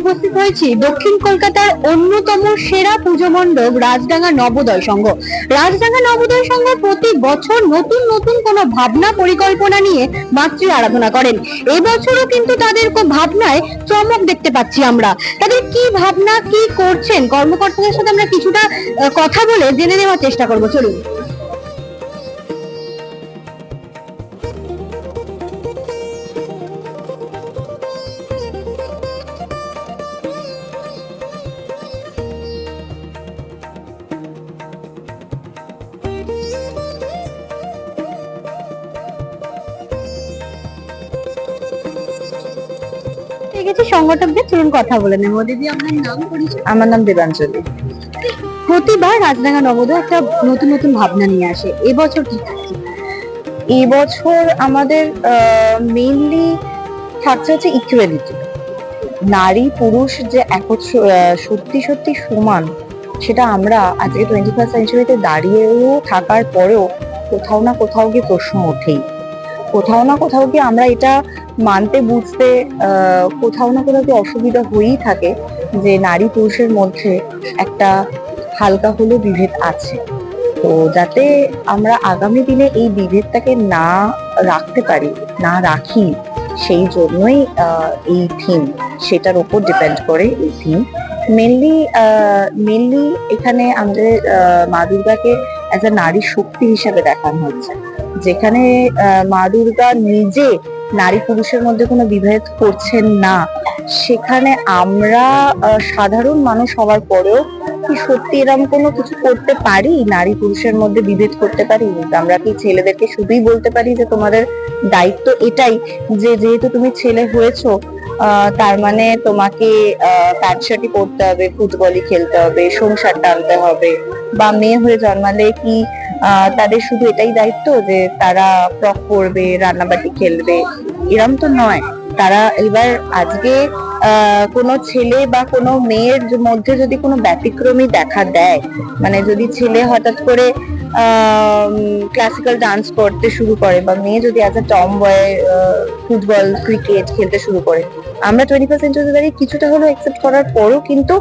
উপস্থিত হয়েছি দক্ষিণ কলকাতার অন্যতম সেরা পুজো মণ্ডপ রাজডাঙ্গা নবোদয় সংঘ। রাজডাঙ্গা নবোদয় সংঘ প্রতি বছর নতুন নতুন কোনো ভাবনা পরিকল্পনা নিয়ে মাতৃ আরাধনা করেন। এবছরও কিন্তু তাদের ভাবনায় চমক দেখতে পাচ্ছি আমরা। তাদের কি ভাবনা, কি করছেন কর্মকর্তাদের সাথে আমরা কিছুটা কথা বলে জেনে নেওয়ার চেষ্টা করব। চলুন। ঠিক আছে সংগঠকদের চলুন কথা বলে নেব দিদি আপনার নাম পরিচয়? আমার নাম দেবাঞ্জলি। প্রতিবার রাজডাঙ্গা নবোদয় একটা নতুন নতুন ভাবনা নিয়ে আসে। এবছর কি থাকছে এবছর আমাদের মেইনলি থাকছে হচ্ছে ইকুয়ালিটি নারী পুরুষ যে আহ, সত্যি সত্যি সমান সেটা আমরা আজকে টোয়েন্টি ফার্স্ট সেঞ্চুরিতে দাঁড়িয়েও থাকার পরেও কোথাও না কোথাও গিয়ে প্রশ্ন ওঠেই। কোথাও না কোথাও গিয়ে আমরা এটা মানতে বুঝতে কোথাও না কোথাও গিয়ে অসুবিধা হয়েই থাকে যে নারী পুরুষের মধ্যে একটা হালকা হলেও বিভেদ আছে। তো যাতে আমরা আগামী দিনে এই বিভেদটাকে না রাখতে পারি, না রাখি, সেই জন্যই এই থিম সেটার ওপর ডিপেন্ড করে এই থিম মেনলি মেনলি এখানে আমাদের মা দুর্গাকে অ্যাজ আ নারী শক্তি হিসাবে দেখানো হচ্ছে। যেখানে মা দুর্গা নিজে নারী পুরুষের মধ্যে কোনো বিভেদ করছেন না। সেখানে আমরা সাধারণ মানুষ হওয়ার পরেও কি সত্যি এরকম কোনো কিছু করতে পারি? নারী পুরুষের মধ্যে বিভেদ করতে পারি? আমরা কি ছেলেদেরকে শুধুই বলতে পারি যে তোমাদের দায়িত্ব এটাই যে যেহেতু তুমি ছেলে হয়েছো তার মানে তোমাকে প্যান্ট পরতে হবে, ফুটবলই খেলতে হবে, সংসার টানতে হবে বা মেয়ে হয়ে জন্মালে কি তাদের শুধু এটাই দায়িত্ব যে তারা ফ্রক পরবে রান্নাবাটি খেলবে। এরম তো নয়। তারা এবার আজকে কোনো ছেলে বা কোনো মেয়ের মধ্যে যদি কোনো ব্যতিক্রমী দেখা দেয় মানে যদি ছেলে হঠাৎ করে ক্লাসিক্যাল ডান্স করতে শুরু করে বা মেয়ে যদি as tomboy football cricket খেলতে শুরু করে আমরা টোয়েন্টি ফার্স্ট সেঞ্চুরি দাঁড়িয়ে কিছুটা হলেও একসেপ্ট করার পরও কিন্তু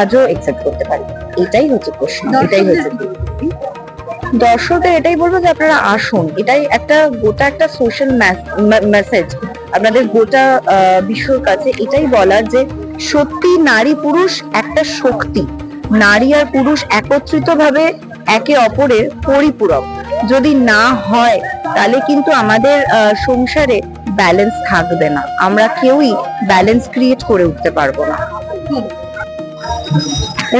আজও একসেপ্ট করতে পারি। এটাই হচ্ছে প্রশ্ন এটাই হচ্ছে দর্শকদের এটাই বলব যে আপনারা আসুন। এটাই একটা গোটা একটা সোশ্যাল মেসেজ আপনাদের গোটা বিশ্বর কাছে এটাই বলার যে সত্যি নারী পুরুষ একটা শক্তি। নারী আর পুরুষ একত্রিত ভাবে একে অপরের পরিপূরক। যদি না হয়, তাহলে কিন্তু আমাদের সংসারে ব্যালেন্স থাকবে না। আমরা কেউই ব্যালেন্স ক্রিয়েট করে উঠতে পারব না।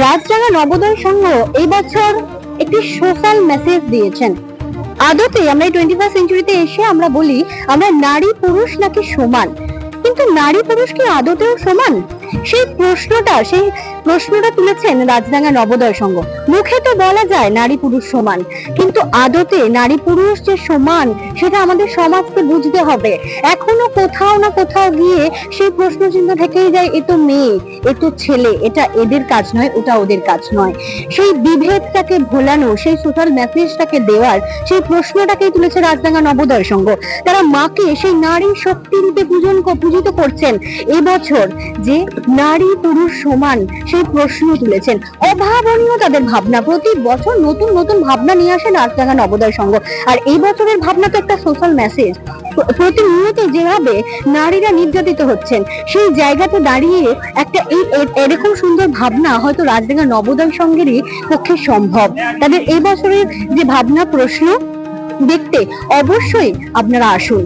রাজডাঙ্গা নবোদয় সংঘ এই বছর একটি সোশ্যাল মেসেজ দিয়েছেন। আদতে আমরা টোয়েন্টি ফার্স্ট সেঞ্চুরিতে এসে আমরা বলি, আমরা নারী পুরুষ নাকি সমান? কিন্তু নারী পুরুষ কি আদতেও সমান? সেই প্রশ্নটা সেই প্রশ্নটা তুলেছেন রাজডাঙ্গা নবোদয় সংঘ। মুখে তো বলা যায় নারী পুরুষ সমান, কিন্তু আদতে নারী পুরুষ যে সমান সেটা আমাদের সমাজকে বুঝতে হবে। এখনও কোথাও না কোথাও গিয়ে সেই প্রশ্ন চিহ্ন থেকেই যায়, এ তো মেয়ে, এ তো ছেলে, এটা এদের কাজ নয়, ওটা ওদের কাজ নয়। সেই বিভেদটাকে ভোলানো, সেই সোশ্যাল মেসেজটাকে দেওয়ার, সেই প্রশ্নটাকেই তুলেছে রাজডাঙ্গা নবোদয় সংঘ। তারা মাকে সেই নারী শক্তি রূপে পূজন পূজিত করছেন। এবছর যে নারী পুরুষ সমান সেই প্রশ্ন তুলেছেন। অভাবনীয় তাদের ভাবনা। প্রতি বছর নতুন নতুন ভাবনা নিয়ে আসেন রাজডাঙ্গা নবোদয় সংঘ। আর এই বছরের ভাবনা তো একটা সোশ্যাল মেসেজ। প্রতিনিয়ত যেভাবে নারীরা নির্যাতিত হচ্ছেন, সেই জায়গাতে দাঁড়িয়ে একটা এই এরকম সুন্দর ভাবনা হয়তো রাজডাঙ্গা নবোদয় সঙ্গেরই পক্ষে সম্ভব। তাদের এবছরের বছরের যে ভাবনা প্রশ্ন, দেখতে অবশ্যই আপনারা আসুন।